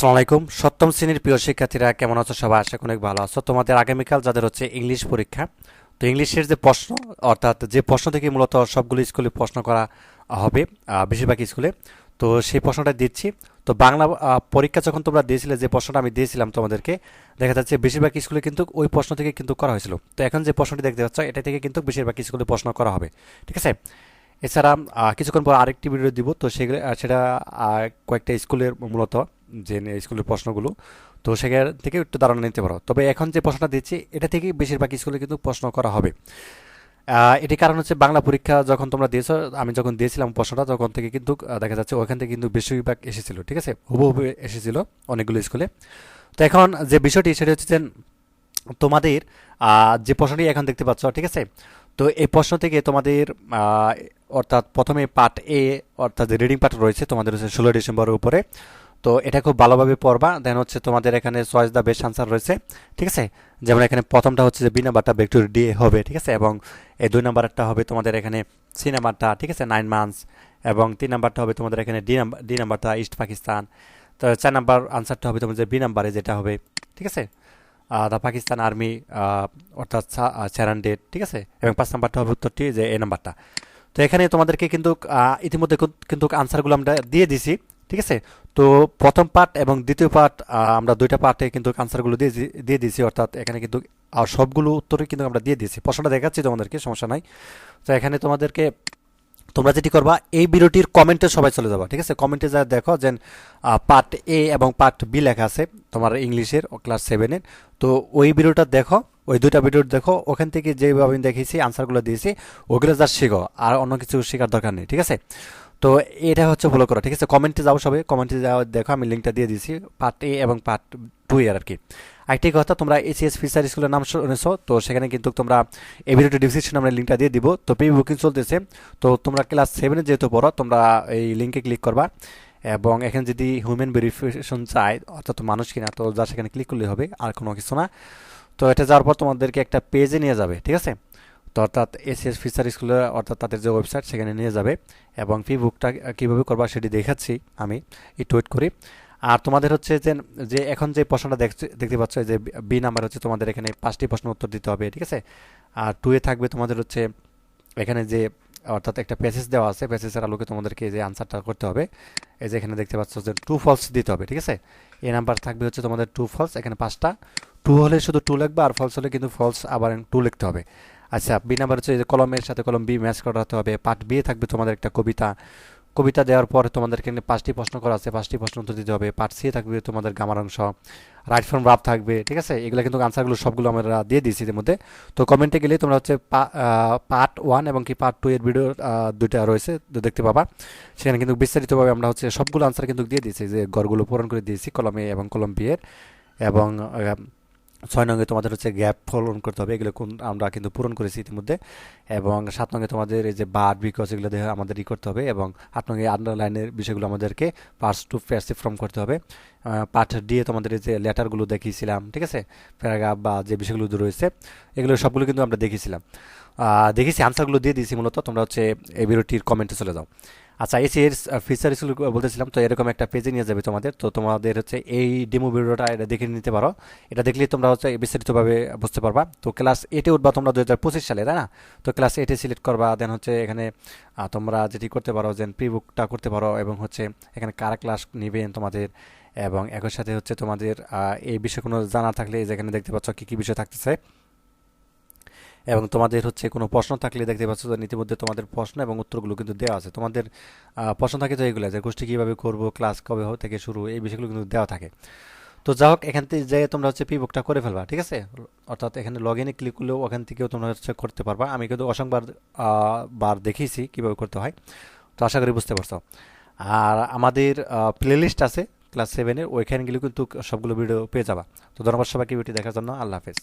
আসসালামু আলাইকুম সপ্তম শ্রেণির প্রিয় শিক্ষার্থীরা, কেমন আছো সবাই? আশা অনেক ভালো আছো। তোমাদের আগামীকাল যাদের হচ্ছে ইংলিশ পরীক্ষা, তো ইংলিশের যে প্রশ্ন, অর্থাৎ যে প্রশ্ন থেকে মূলত সবগুলো স্কুলে প্রশ্ন করা হবে বেশিরভাগ স্কুলে, তো সেই প্রশ্নটা দিচ্ছি। তো বাংলা পরীক্ষা যখন তোমরা দিয়েছিলে, যে প্রশ্নটা আমি দিয়েছিলাম তোমাদেরকে, দেখা যাচ্ছে বেশিরভাগ স্কুলে কিন্তু ওই প্রশ্ন থেকে কিন্তু করা হয়েছিল। তো এখন যে প্রশ্নটি দেখতে পাচ্ছ, এটা থেকে কিন্তু বেশিরভাগ স্কুলে প্রশ্ন করা হবে। ঠিক আছে? এছাড়া কিছুক্ষণ পর আরেকটি ভিডিও দিব, তো সেগুলো, সেটা কয়েকটা স্কুলের মূলত যে নে- স্কুলের প্রশ্নগুলো, তো সেখান থেকে একটু ধারণা নিতে পারো। তবে এখন যে প্রশ্নটা দিচ্ছি, এটা থেকে বেশিরভাগ স্কুলে কিন্তু প্রশ্ন করা হবে। এটি কারণ হচ্ছে বাংলা পরীক্ষা যখন তোমরা দিয়েছ, আমি যখন দিয়েছিলাম প্রশ্নটা, তখন থেকে কিন্তু দেখা যাচ্ছে ওখান থেকে কিন্তু বেশিরভাগ এসেছিল, ঠিক আছে? হুবহু এসেছিল অনেকগুলো স্কুলে। তো এখন যে বিষয়টি, সেটা হচ্ছে যে তোমাদের যে প্রশ্নটি এখন দেখতে পাচ্ছ, ঠিক আছে? তো এই প্রশ্ন থেকে তোমাদের অর্থাৎ প্রথমে পার্ট এ, অর্থাৎ রিডিং পার্ট রয়েছে, তোমাদের হচ্ছে ষোলো ডিসেম্বরের উপরে তো এটা খুব ভালোভাবে পড়বা। দেন হচ্ছে তোমাদের এখানে চয়েস দ্য বেস্ট আনসার রয়েছে, ঠিক আছে? যেমন এখানে প্রথমটা হচ্ছে যে বি নাম্বারটা ভেক্টর ডি হবে, ঠিক আছে? এবং এই দুই নাম্বারটা হবে তোমাদের এখানে সি নাম্বারটা ঠিক আছে? নাইন মান্থস এবং তিন নাম্বারটা হবে তোমাদের এখানে ডি নাম্বার ডি নাম্বারটা ইস্ট পাকিস্তান তো চার নাম্বার আনসারটা হবে তোমাদের বি নাম্বারে যেটা হবে, ঠিক আছে? দ্য পাকিস্তান আর্মি অর্থাৎ স্যারান ডেট ঠিক আছে? এবং পাঁচ নাম্বারটা হবে উত্তরটি যে এ নাম্বারটা তো এখানে তোমাদেরকে কিন্তু ইতিমধ্যে কিন্তু- আনসারগুলো আমরা দিয়ে দিছি। ঠিক আছে তো প্রথম পার্ট এবং দ্বিতীয় পার্ট আমরা দুইটা পার্টে কিন্তু আনসারগুলো দিয়ে দিয়ে দিয়েছি, অর্থাৎ এখানে কিন্তু, আর সবগুলো উত্তরই কিন্তু আমরা দিয়ে দিয়েছি। প্রশ্নটা দেখাচ্ছি তোমাদেরকে, সমস্যা নাই। তো এখানে তোমাদেরকে, তোমরা যেটি করবা, এই ভিডিওটির কমেন্টে সবাই চলে যাবা ঠিক আছে কমেন্টে যা দেখো যে পার্ট এ এবং পার্ট বি লেখা আছে, তোমার ইংলিশের ক্লাস সেভেনের তো ওই ভিডিওটা দেখো, ওই দুইটা ভিডিও দেখো, ওখান থেকে যেভাবে আমি দেখেছি আনসারগুলো দিয়েছি, ওগুলো যা শেখো, আর অন্য কিছু শেখার দরকার নেই ঠিক আছে তো এটা হচ্ছে ফলো করা, ঠিক আছে? কমেন্টে যাও সবাই কমেন্টে যাও, দেখো আমি লিঙ্কটা দিয়ে দিয়েছি পার্ট এ এবং পার্ট টু এর আর কি আরেকটি কথা, তোমরা এসিএস ফিচার স্কুলের নাম শুনেছো তো সেখানে কিন্তু তোমরা এই ভিডিওটি ডিসক্রিপশনে আমরা লিঙ্কটা দিয়ে দিব। তো প্রি বুকিং চলতেছে, তো তোমরা ক্লাস সেভেনে যেহেতু পড়ো, তোমরা এই লিঙ্কে ক্লিক করবা। এবং এখানে যদি হিউম্যান ভেরিফিকেশন চাই অর্থাৎ মানুষ কিনা, তো যা সেখানে ক্লিক করলে হবে, আর কোনো কিছু না। তো এটা যাওয়ার পর তোমাদেরকে একটা পেজে নিয়ে যাবে, ঠিক আছে? তো অর্থাৎ এসিএস ফিচার স্কুলে অর্থাৎ তাদের যে ওয়েবসাইট সেখানে নিয়ে যাবে এবং ফি বুকটা কীভাবে করবা সেটি দেখাচ্ছি আমি, একটু ওয়েট করি। আর তোমাদের হচ্ছে যে যে এখন যে প্রশ্নটা দেখতে পাচ্ছ যে বি নাম্বার হচ্ছে তোমাদের এখানে পাঁচটি প্রশ্ন উত্তর দিতে হবে, ঠিক আছে? আর টুয়ে থাকবে তোমাদের হচ্ছে এখানে যে অর্থাৎ একটা প্যাসেজ দেওয়া আছে প্যাসেজের আলোকে তোমাদেরকে যে আনসারটা করতে হবে। এই যে এখানে দেখতে পাচ্ছ যে টু ফলস দিতে হবে, ঠিক আছে? এ নাম্বার থাকবে হচ্ছে তোমাদের টু ফলস এখানে পাঁচটা। টু হলে শুধু টু লিখবে, আর ফলস হলে কিন্তু ফলস আবার টু লিখতে হবে। আচ্ছা বি নাম্বার হচ্ছে যে কলমের সাথে কলম বি ম্যাচ করাতে হবে। পার্ট বি থাকবে তোমাদের একটা কবিতা। কবিতা দেওয়ার পর তোমাদেরকে পাঁচটি প্রশ্ন করা আছে। পাঁচটি প্রশ্ন উত্তর দিতে হবে। পার্ট সি থাকবে তোমাদের গামার অংশ। রাইট ফ্রম রাফ থাকবে, ঠিক আছে? এগুলো কিন্তু আনসারগুলো সবগুলো আমরা দিয়ে দিয়েছি এর মধ্যে তো কমেন্টে গেলে তোমরা হচ্ছে পার্ট ওয়ান এবং কি পার্ট টু এর ভিডিও দুইটা রয়েছে দেখতে পাবা। সেখানে কিন্তু বিস্তারিতভাবে আমরা হচ্ছে সবগুলো আনসার কিন্তু দিয়ে দিয়েছি। যে গড়গুলো পূরণ করে দিয়েছি কলমে এবং কলম বি এর। এবং ছয় নঙ্গে তোমাদের হচ্ছে গ্যাপ পূরণ করতে হবে, এগুলো কোন আমরা কিন্তু পূরণ করেছি ইতিমধ্যে। এবং সাত নঙ্গে তোমাদের এই যে বার্ড বিকজ এগুলো আমাদের ই করতে হবে এবং আট নঙ্গে আন্ডারলাইনের বিষয়গুলো আমাদেরকে পার্টস টু প্যাসিভ ফর্ম করতে হবে। পার্ট দিয়ে তোমাদের এই যে লেটারগুলো দেখিয়েছিলাম, ঠিক আছে? প্যারাগ্রাফ বা যে বিষয়গুলো রয়েছে, এগুলো সবগুলো কিন্তু আমরা দেখেছিলাম দেখেছি আনসারগুলো দিয়ে দিয়েছি মূলত, তোমরা হচ্ছে এই ভিডিওটির কমেন্টে চলে যাও। আচ্ছা এসি এর ফিচার স্কুল বলতেছিলাম, তো এরকম একটা পেজে নিয়ে যাবে তোমাদের। তো তোমাদের হচ্ছে এই ডেমো ভিডিওটা এটা দেখে নিতে পারো। এটা দেখলে তোমরা হচ্ছে বিস্তারিতভাবে বুঝতে পারবা। তো ক্লাস এইটে উঠবা তোমরা দু হাজার পঁচিশ সালে, তাই না? তো ক্লাস এইটে সিলেক্ট করবা দেন হচ্ছে এখানে তোমরা যেটি করতে পারো যে প্রি বুকটা করতে পারো এবং হচ্ছে এখানে কারা ক্লাস নেবেন তোমাদের এবং একই সাথে হচ্ছে তোমাদের এই বিষয়ে কোনো জানা থাকলে যেখানে দেখতে পাচ্ছ কী কী বিষয় থাকতেছে। এবং তোমাদের হচ্ছে কোনো প্রশ্ন থাকলে দেখতে পাচ্ছ যে ইতিমধ্যে তোমাদের প্রশ্ন এবং উত্তরগুলো কিন্তু দেওয়া আছে। তোমাদের প্রশ্ন থাকে তো এগুলো, যে গোষ্ঠী কীভাবে করব, ক্লাস কবে থেকে শুরু, এই বিষয়গুলো কিন্তু দেওয়া থাকে। তো যা হোক, এখান থেকে যে তোমরা হচ্ছে পি বুকটা করে ফেলবা, ঠিক আছে? অর্থাৎ এখানে লগ ইনে ক্লিক করলেও ওখান থেকেও তোমরা হচ্ছে করতে পারবা। আমি কিন্তু অসংবার বার দেখিয়েছি কীভাবে করতে হয়, তো আশা করি বুঝতে পারছ। আর আমাদের প্লেলিস্ট আছে ক্লাস সেভেনের ওইখানে গেলে কিন্তু সবগুলো ভিডিও পেয়ে যাবা। তো ধন্যবাদ সবাইকে ভিডিও দেখার জন্য, আল্লাহ হাফেজ।